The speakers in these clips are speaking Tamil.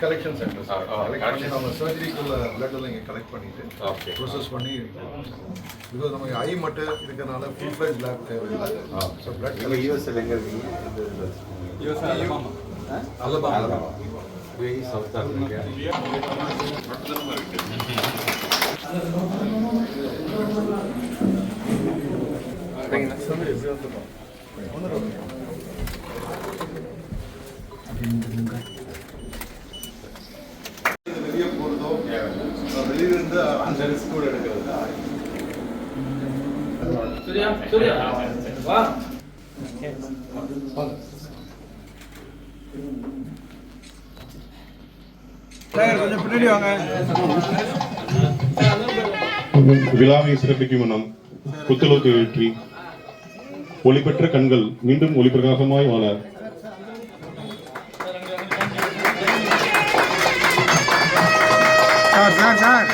கலெக்ஷன் சென்டர் சார் கலெக்ஷன் நம்ம சர்ஜரிக்குள்ள பிளட் எல்லாம் இங்கே கலெக்ட் பண்ணிட்டு. ப்ரோசஸ் பண்ணி பிகாஸ் நமக்கு ஐ மட்டும் இருக்கிறனால ஃபுல் ஃபிளஜ் லேப் தேவையில்லை ஸோ பிளட் யூஎஸ்எல் எங்கே இருக்கீங்க அலபாமா போய் சவுத் ஆஃப்ரிக்கா வெளியே போகிறதோ வெளியிலிருந்து அந்த ரிஸ்க் கூட எடுக்கிறது கொஞ்சம் பின்னாடி வாங்க விழாவை சிறப்பிக்கும் வண்ணம் புத்தளத்தை ஏற்றி ஒளிபெற்ற கண்கள் மீண்டும் ஒளிப்பிரகாசமாய் வாழ. Sir sir sir.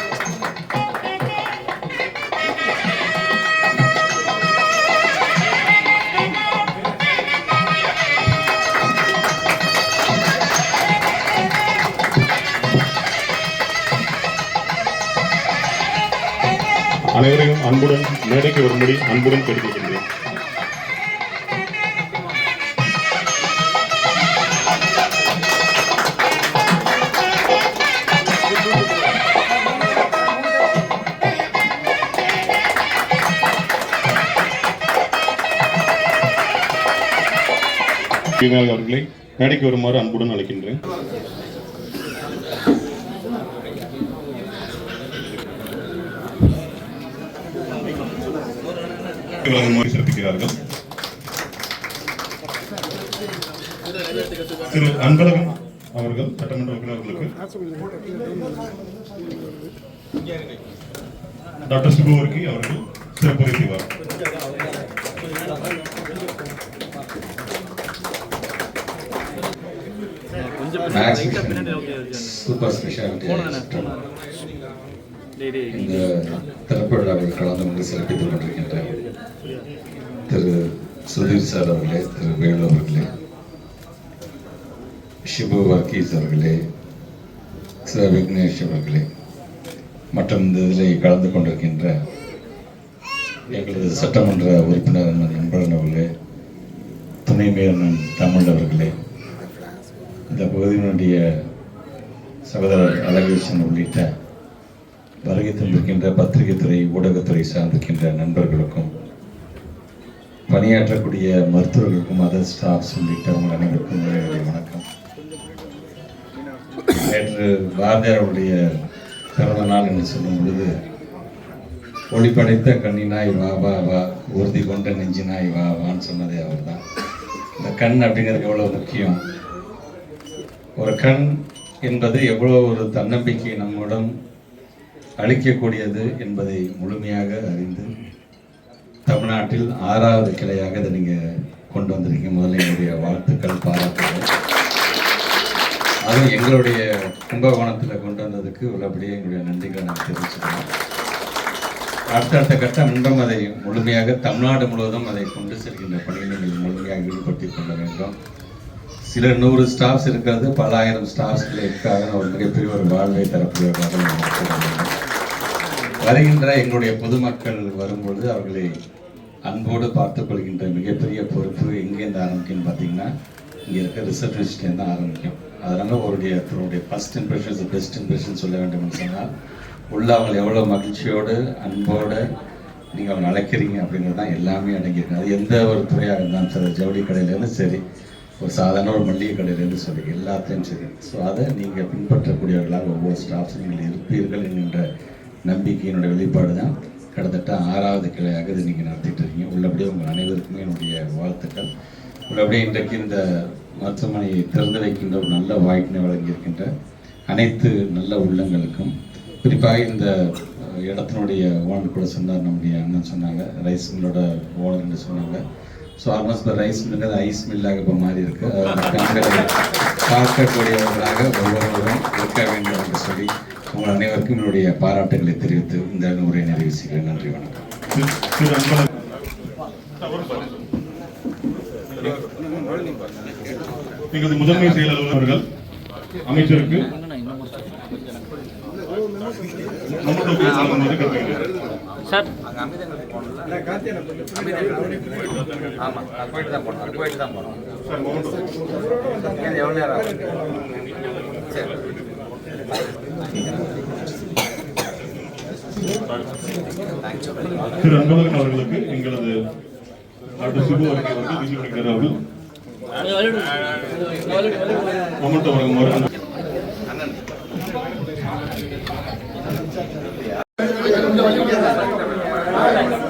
அனைவரையும் அன்புடன் மேடைக்கு வரும்படி அன்புடன் கேட்டுக்கொள்கிறேன் அவர்களை மேடைக்கு வருமாறு அன்புடன் அழைக்கின்றேன். வருமாறு சிறப்பிக்கிறார்கள் திரு அன்பழகன் அவர்கள் சட்டமன்ற உறுப்பினர்களுக்கு. டாக்டர் சுபவர்கி அவர்கள் சிறப்புரை செய்வார். சூப்பர் ஸ்பெஷாலிட்டி இந்த திறப்பு விழாவில் கலந்து கொண்டு சிறப்பித்துக் கொண்டிருக்கின்ற திரு சுதீர் சார் அவர்களே திரு வேலு அவர்களே ஷிபு வர்கீஸ் அவர்களே சிவ விக்னேஷ் அவர்களே மற்றும் இந்த இதில் கலந்து கொண்டிருக்கின்ற எங்களது சட்டமன்ற உறுப்பினர் அண்ணன் அவர்களே துணை மேயர் தமிழ் அவர்களே இந்த பகுதியினுடைய சகோதரர் அழகேசன் உள்ளிட்ட வருகை தந்திருக்கின்ற பத்திரிகை துறை ஊடகத்துறை சார்ந்திருக்கின்ற நண்பர்களுக்கும் பணியாற்றக்கூடிய மருத்துவர்களுக்கும் அதர் ஸ்டாஃப்ஸ் உள்ளிட்டவங்க உங்கள் அனைவருக்கும் வணக்கம். நேற்று பாரதியார் அவருடைய பிறந்த நாள் என்று சொல்லும் பொழுது ஒளி படைத்த கண்ணினாய் வா வா வா உறுதி கொண்ட நெஞ்சினாய் வா வான்னு சொன்னதே அவர் தான் இந்த கண் அப்படிங்கிறது எவ்வளோ முக்கியம்? ஒரு கண் என்பது எவ்வளோ ஒரு தன்னம்பிக்கை நம்மிடம் அளிக்கக்கூடியது என்பதை முழுமையாக அறிந்து தமிழ்நாட்டில் ஆறாவது கிளையாக இதை நீங்கள் கொண்டு வந்திருக்கீங்க. முதல்ல என்னுடைய வாழ்த்துக்கள் பாராட்டுகள். அதுவும் எங்களுடைய கும்பகோணத்தில் கொண்டு வந்ததுக்கு உள்ளபடியே எங்களுடைய நன்றிகளை நான் தெரிவிச்சுக்கிறேன். அடுத்தடுத்த கட்டம் இன்றும் அதை முழுமையாக தமிழ்நாடு முழுவதும் அதை கொண்டு செல்கின்ற பணியில் நீங்கள் முழுமையாக ஈடுபடுத்திக் கொள்ள வேண்டும். சில நூறு ஸ்டாஃப்ஸ் இருக்கிறது பல ஆயிரம் ஸ்டாஃப்ஸ்களுக்காக ஒரு மிகப்பெரிய ஒரு வாழ்வை தரக்கூடிய வருகின்ற எங்களுடைய பொதுமக்கள் வரும்பொழுது அவர்களை அன்போடு பார்த்துக் கொள்கின்ற மிகப்பெரிய பொறுப்பு எங்கேருந்து ஆரம்பிக்கும்னு பார்த்தீங்கன்னா இங்கே இருக்க ரிசப்ஷனிஸ்டே தான் ஆரம்பிக்கும். அதனால அவருடைய அவருடைய ஃபர்ஸ்ட் இம்ப்ரெஷன்ஸ் பெஸ்ட் இம்ப்ரெஷன் சொல்ல வேண்டும் சொன்னால் உள்ள அவங்க எவ்வளோ மகிழ்ச்சியோடு அன்போடு நீங்கள் அவங்க அழைக்கிறீங்க அப்படிங்கிறது தான் எல்லாமே அடங்கியிருக்கு. அது எந்த ஒரு துறையாக இருந்தாலும் சரி ஜவுளி கடையிலேருந்து சரி ஒரு சாதாரண ஒரு மளிகை கடையிலேருந்து சரி எல்லாத்தையும் சரி. ஸோ அதை நீங்கள் பின்பற்றக்கூடியவர்களாக ஒவ்வொரு ஸ்டாஃப்ஸும் நீங்கள் இருப்பீர்கள் என்கின்ற நம்பிக்கையினுடைய வெளிப்பாடு தான் கிட்டத்தட்ட ஆறாவது கிளையாக இதை நீங்கள் நடத்திட்டு இருக்கீங்க. உள்ளபடியே உங்கள் அனைவருக்குமே என்னுடைய வாழ்த்துக்கள். உள்ளபடியே இன்றைக்கு இந்த மருத்துவமனையை திறந்து வைக்கின்ற ஒரு நல்ல வாய்ப்பினை வழங்கியிருக்கின்ற அனைத்து நல்ல உள்ளங்களுக்கும் குறிப்பாக இந்த இடத்தினுடைய ஓனர் கூட சொன்னார் நம்முடைய அண்ணன் சொன்னாங்க ரைஸ் மில்லோட ஓனர்னு சொன்னாங்க. ஸோ ஆல்மோஸ்ட் இப்போ ரைஸ் மில்லுங்கிறது ஐஸ் மில்லாக இப்போ மாறி இருக்கு. பார்க்கக்கூடியவர்களாக ஒவ்வொருவரும் இருக்க வேண்டும் என்று சொல்லி உங்கள் அனைவருக்கும் என்னுடைய பாராட்டுகளை தெரிவித்து இந்த உரை நிறைவு செய்கிறேன். நன்றி வணக்கம். எங்களது முதன்மை செயல் அலுவலர் அவர்கள் அமைச்சருக்கு கேட்டுக்கொள்கிறேன். ஆமாம் போயிட்டு தான் போகணும் அது போயிட்டு தான் சார் இது எவ்வளோ நேரம் சரி. திரு அன்பழகன் அவர்களுக்கு எங்களது டாக்டர் சிபு அவர்கள் வந்து விஜய் வணிகர் அவர்கள். மம்முட்டி வழங்குமாறு அந்த- ஆ